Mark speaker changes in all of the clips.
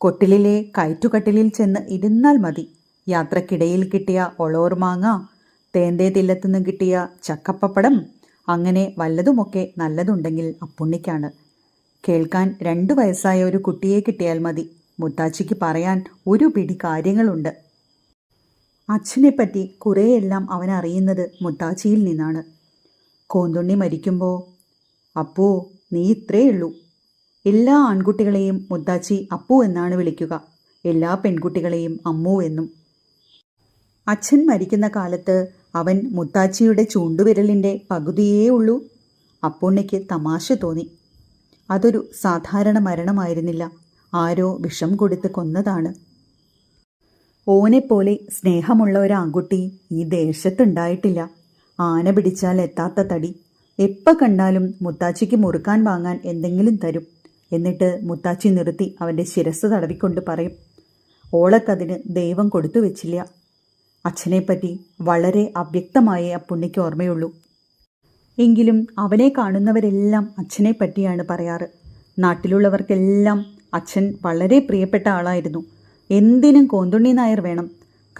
Speaker 1: കൊട്ടിലിലെ കയറ്റുകട്ടിലിൽ ചെന്ന് ഇരുന്നാൽ മതി. യാത്രക്കിടയിൽ കിട്ടിയ ഒളോർ മാങ്ങ തേന്തേ തില്ലത്തുനിന്ന് കിട്ടിയ ചക്കപ്പപ്പടം അങ്ങനെ വല്ലതുമൊക്കെ നല്ലതുണ്ടെങ്കിൽ അപ്പുണ്ണിക്കാണ്. കേൾക്കാൻ രണ്ടു വയസ്സായ ഒരു കുട്ടിയെ കിട്ടിയാൽ മതി. മുത്താച്ചിക്ക് പറയാൻ ഒരു പിടി കാര്യങ്ങളുണ്ട്. അച്ഛനെപ്പറ്റി കുറേയെല്ലാം അവൻ അറിയുന്നത് മുത്താച്ചിയിൽ നിന്നാണ്. കോന്തുണ്ണി മരിക്കുമ്പോൾ അപ്പോ നീ ഇത്രേ ഉള്ളൂ എല്ലാ ആൺകുട്ടികളെയും മുത്താച്ചി അപ്പു എന്നാണ് വിളിക്കുക. എല്ലാ പെൺകുട്ടികളെയും അമ്മു എന്നും. അച്ഛൻ മരിക്കുന്ന കാലത്ത് അവൻ മുത്താച്ചിയുടെ ചൂണ്ടുവിരലിന്റെ പകുതിയേ ഉള്ളൂ. അപ്പുണ്ണിക്ക് തമാശ തോന്നി. അതൊരു സാധാരണ മരണമായിരുന്നില്ല. ആരോ വിഷം കൊടുത്ത് കൊന്നതാണ്. ഓനെപ്പോലെ സ്നേഹമുള്ള ഒരു ആൺകുട്ടി ഈ ദേശത്തുണ്ടായിട്ടില്ല. ആന പിടിച്ചാൽ എത്താത്ത തടി. എപ്പോൾ കണ്ടാലും മുത്താച്ചിക്ക് മുറുക്കാൻ വാങ്ങാൻ എന്തെങ്കിലും തരും. എന്നിട്ട് മുത്താച്ചി നിർത്തി അവന്റെ ശിരസ് തടവിക്കൊണ്ട് പറയും ഓളക്കതിന് ദൈവം കൊടുത്തു വെച്ചില്ല. അച്ഛനെപ്പറ്റി വളരെ അവ്യക്തമായ ആ പുണ്യയ്ക്ക് ഓർമ്മയുള്ളൂ. എങ്കിലും അവനെ കാണുന്നവരെല്ലാം അച്ഛനെ പറ്റിയാണ് പറയാറ്. നാട്ടിലുള്ളവർക്കെല്ലാം അച്ഛൻ വളരെ പ്രിയപ്പെട്ട ആളായിരുന്നു. എന്തിനും കോന്തുണ്ണി നായർ വേണം.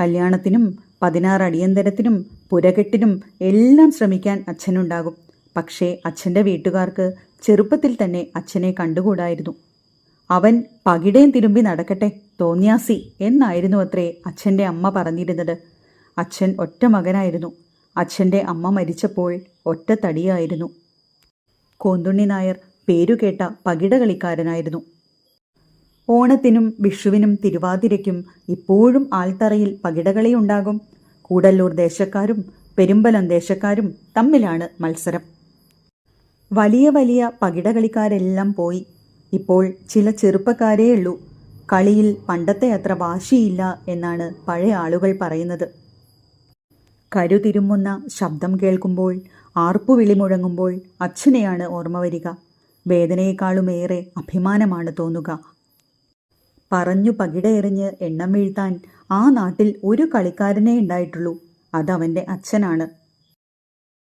Speaker 1: കല്യാണത്തിനും പതിനാറ് അടിയന്തരത്തിനും പുരകെട്ടിനും എല്ലാം ശ്രമിക്കാൻ അച്ഛനുണ്ടാകും. പക്ഷേ അച്ഛന്റെ വീട്ടുകാർക്ക് ചെറുപ്പത്തിൽ തന്നെ അച്ഛനെ കണ്ടുകൂടായിരുന്നു. അവൻ പകിടേം തിരുമ്പി നടക്കട്ടെ തോന്നിയാസി എന്നായിരുന്നു അത്രേ അച്ഛന്റെ അമ്മ പറഞ്ഞിരുന്നത്. അച്ഛൻ ഒറ്റ മകനായിരുന്നു. അച്ഛന്റെ അമ്മ മരിച്ചപ്പോൾ ഒറ്റ തടിയായിരുന്നു. കോന്തുണ്ണി നായർ പേരുകേട്ട പകിട കളിക്കാരനായിരുന്നു ഓണത്തിനും വിഷുവിനും തിരുവാതിരയ്ക്കും ഇപ്പോഴും ആൾത്തറയിൽ പകിടകളി ഉണ്ടാകും. കൂടല്ലൂർ ദേശക്കാരും പെരുമ്പലം ദേശക്കാരും തമ്മിലാണ് മത്സരം. വലിയ വലിയ പകിടകളിക്കാരെല്ലാം പോയി. ഇപ്പോൾ ചില ചെറുപ്പക്കാരേ ഉള്ളൂ. കളിയിൽ പണ്ടത്തെ അത്ര വാശിയില്ല എന്നാണ് പഴയ ആളുകൾ പറയുന്നത്. കരുതിരുമ്മുന്ന ശബ്ദം കേൾക്കുമ്പോൾ ആർപ്പുവിളി മുഴങ്ങുമ്പോൾ അച്ഛനെയാണ് ഓർമ്മ വരിക. വേദനയെക്കാളുമേറെ അഭിമാനമാണ് തോന്നുക. പറഞ്ഞു പകിടയെറിഞ്ഞ് എണ്ണം വീഴ്ത്താൻ ആ നാട്ടിൽ ഒരു കളിക്കാരനേ ഉണ്ടായിട്ടുള്ളൂ. അതവന്റെ അച്ഛനാണ്.